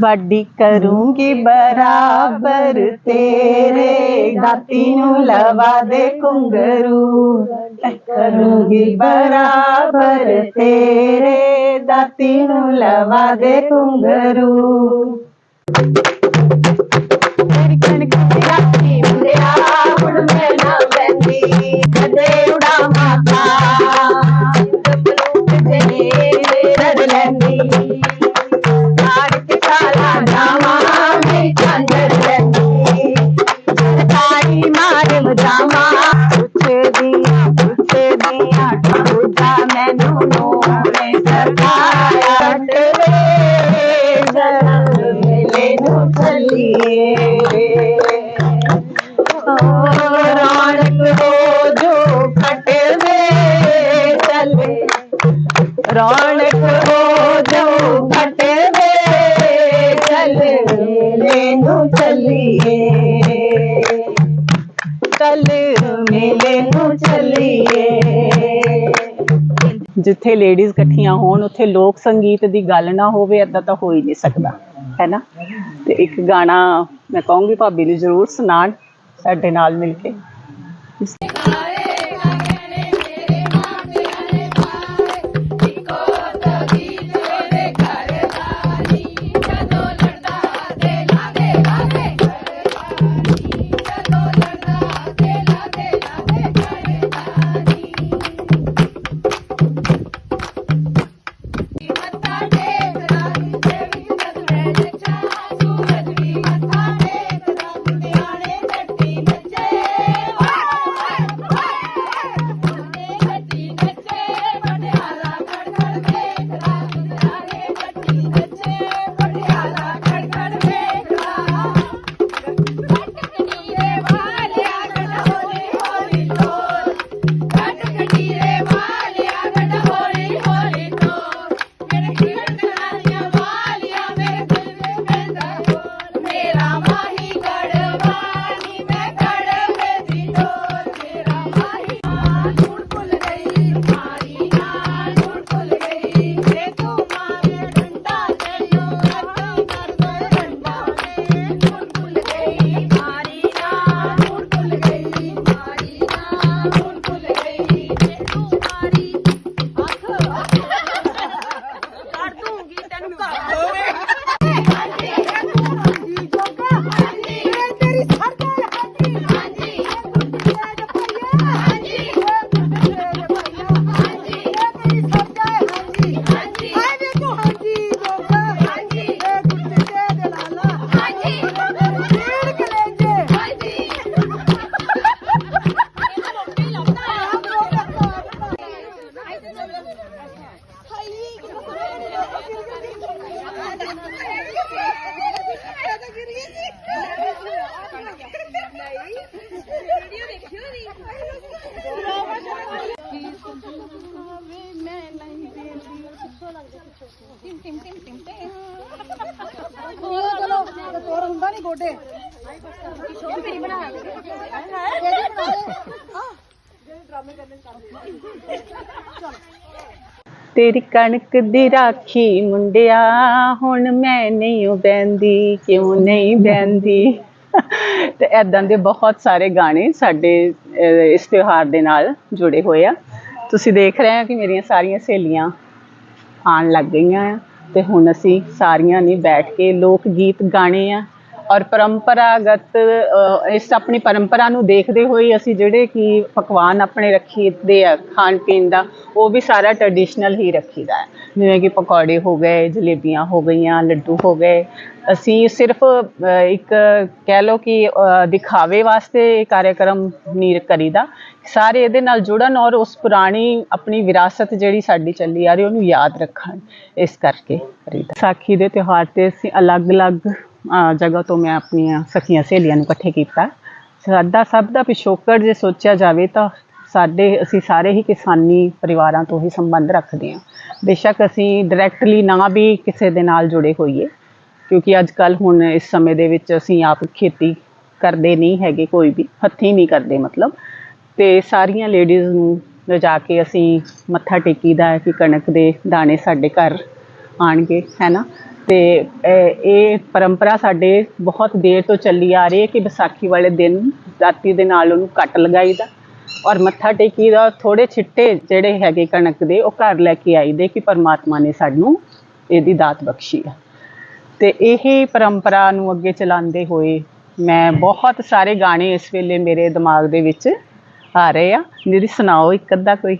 ਵਾਡੀ ਕਰੂੰਗੀ ਬਰਾਬਰ, ਤੇਰੇ ਦਾਤੀ ਨੂੰ ਲਵਾ ਦੇ ਕੁੰਗਰੂ ਕਰੂੰਗੀ ਬਰਾਬਰ, ਤੇਰੇ ਦਾਤੀ ਨੂੰ ਲਵਾ ਦੇ ਕੁੰਗਰੂ ਮੇਰੀ ਕਣਕ ਦੀ ਮੈਨੂੰ ਨੋਵੇਂ ਸਰਕਾਰ ਵੇ ਜਨਮ ਮੇਲੇ ਨੂੰ ਚੱਲੀਏ ਰੌਣਕ ਹੋ ਜੋ ਜਿੱਥੇ ਲੇਡੀਜ਼ ਇਕੱਠੀਆਂ ਹੋਣ ਉੱਥੇ ਲੋਕ ਸੰਗੀਤ ਦੀ ਗੱਲ ਨਾ ਹੋਵੇ ਏਦਾਂ ਤਾਂ ਹੋ ਹੀ ਨਹੀਂ ਸਕਦਾ ਹੈ ਨਾ? ਤੇ ਇੱਕ ਗਾਣਾ ਮੈਂ ਕਹੂੰਗੀ ਭਾਬੀ ਨੂੰ ਜ਼ਰੂਰ ਸੁਣਾਣ ਸਾਡੇ ਨਾਲ ਮਿਲ ਕੇ। Oh, ਤੇਰੀ ਕਣਕ ਦੀ ਰਾਖੀ ਮੁੰਡਿਆ ਹੁਣ ਮੈਂ ਨਹੀਂ ਉਹ ਬੈੰਦੀ ਕਿਉਂ ਨਹੀਂ ਬੈੰਦੀ ਤੇ ਐਦਾਂ ਦੇ ਬਹੁਤ ਸਾਰੇ ਗਾਣੇ ਸਾਡੇ ਅਹ, ਇਸ ਤਿਉਹਾਰ ਦੇ ਨਾਲ ਜੁੜੇ ਹੋਏ ਆ। ਤੁਸੀਂ ਦੇਖ ਰਹੇ ਹੋ ਕਿ ਮੇਰੀਆਂ ਸਾਰੀਆਂ ਸਹੇਲੀਆਂ ਆਉਣ ਲੱਗ ਗਈਆਂ ਆ। ਅਤੇ ਹੁਣ ਅਸੀਂ ਸਾਰੀਆਂ ਨੇ ਬੈਠ ਕੇ ਲੋਕ ਗੀਤ ਗਾਣੇ ਆ। ਔਰ ਪਰੰਪਰਾਗਤ ਇਸ ਆਪਣੀ ਪਰੰਪਰਾ ਨੂੰ ਦੇਖਦੇ ਹੋਏ ਅਸੀਂ ਜਿਹੜੇ ਕਿ ਪਕਵਾਨ ਆਪਣੇ ਰੱਖੀਦੇ ਆ ਖਾਣ ਪੀਣ ਦਾ, ਉਹ ਵੀ ਸਾਰਾ ਟ੍ਰੈਡੀਸ਼ਨਲ ਹੀ ਰੱਖੀਦਾ ਹੈ। ਜਿਵੇਂ ਕਿ ਪਕੌੜੇ ਹੋ ਗਏ, ਜਲੇਬੀਆਂ ਹੋ ਗਈਆਂ, ਲੱਡੂ ਹੋ ਗਏ। ਅਸੀਂ ਸਿਰਫ ਇੱਕ ਕਹਿ ਲਓ ਕਿ ਦਿਖਾਵੇ ਵਾਸਤੇ ਇਹ ਕਾਰਜਕ੍ਰਮ ਨਹੀਂ ਕਰੀਦਾ। ਸਾਰੇ ਇਹਦੇ ਨਾਲ ਜੁੜਨ ਔਰ ਉਸ ਪੁਰਾਣੀ ਆਪਣੀ ਵਿਰਾਸਤ ਜਿਹੜੀ ਸਾਡੀ ਚੱਲੀ ਆ ਰਹੀ ਉਹਨੂੰ ਯਾਦ ਰੱਖਣ ਇਸ ਕਰਕੇ ਕਰੀਦਾ। ਸਾਖੀ ਦੇ ਤਿਉਹਾਰ ਤੇ ਅਸੀਂ ਅਲੱਗ-ਅਲੱਗ ਜਗ੍ਹਾ ਤੋਂ ਮੈਂ ਆਪਣੀਆਂ ਸਖੀਆਂ ਸਹੇਲੀਆਂ ਨੂੰ ਇਕੱਠੇ ਕੀਤਾ। ਸਾਡਾ ਸਭ ਦਾ ਪਿਛੋਕੜ ਜੇ ਸੋਚਿਆ ਜਾਵੇ ਤਾਂ ਸਾਡੇ, ਅਸੀਂ ਸਾਰੇ ਹੀ ਕਿਸਾਨੀ ਪਰਿਵਾਰਾਂ ਤੋਂ ਹੀ ਸੰਬੰਧ ਰੱਖਦੇ ਹਾਂ। ਬੇਸ਼ੱਕ ਅਸੀਂ ਡਾਇਰੈਕਟਲੀ ਨਾ ਵੀ ਕਿਸੇ ਦੇ ਨਾਲ ਜੁੜੇ ਹੋਈਏ, ਕਿਉਂਕਿ ਅੱਜ ਕੱਲ ਹੁਣ ਇਸ ਸਮੇਂ ਦੇ ਵਿੱਚ ਅਸੀਂ ਆਪ ਖੇਤੀ ਕਰਦੇ ਨਹੀਂ ਹੈਗੇ ਕੋਈ ਵੀ, ਹੱਥੀਂ ਨਹੀਂ ਕਰਦੇ ਮਤਲਬ। ਤੇ ਸਾਰੀਆਂ ਲੇਡੀਜ਼ ਨੂੰ ਲਿਜਾ ਕੇ ਅਸੀਂ ਮੱਥਾ ਟੇਕੀਦਾ ਹੈ ਕਿ ਕਣਕ ਦੇ ਦਾਣੇ ਸਾਡੇ ਘਰ ਆਣਗੇ, ਹੈ ਨਾ? ਤੇ ਇਹ ਪਰੰਪਰਾ ਸਾਡੇ ਬਹੁਤ ਦੇਰ ਤੋਂ ਚੱਲੀ ਆ ਰਹੀ ਹੈ ਕਿ ਵਿਸਾਖੀ ਵਾਲੇ ਦਿਨ ਰਾਤੀ ਦੇ ਨਾਲ ਉਹਨੂੰ ਕੱਟ ਲਗਾਈਦਾ। ਔਰ ਮੱਥਾ ਟੇਕੀਦਾ ਥੋੜੇ ਛਿੱਟੇ ਜਿਹੜੇ ਹੈਗੇ ਕਣਕ ਦੇ, ਉਹ ਘਰ ਲੈ ਕੇ ਆਈਦੇ ਕਿ ਪਰਮਾਤਮਾ ਨੇ ਸਾਨੂੰ ਇਹਦੀ ਦਾਤ ਬਖਸ਼ੀ ਆ। ਤੇ ਇਹ ਪਰੰਪਰਾ ਨੂੰ ਅੱਗੇ ਚਲਾਉਂਦੇ ਹੋਏ ਮੈਂ ਬਹੁਤ ਸਾਰੇ ਗਾਣੇ ਇਸ ਵੇਲੇ ਮੇਰੇ ਦਿਮਾਗ ਦੇ ਵਿੱਚ ਆ ਰਹੇ ਆ। ਜਿਹੜੀ ਸੁਣਾਓ, ਇੱਕ ਅੱਧਾ ਕੋਈ?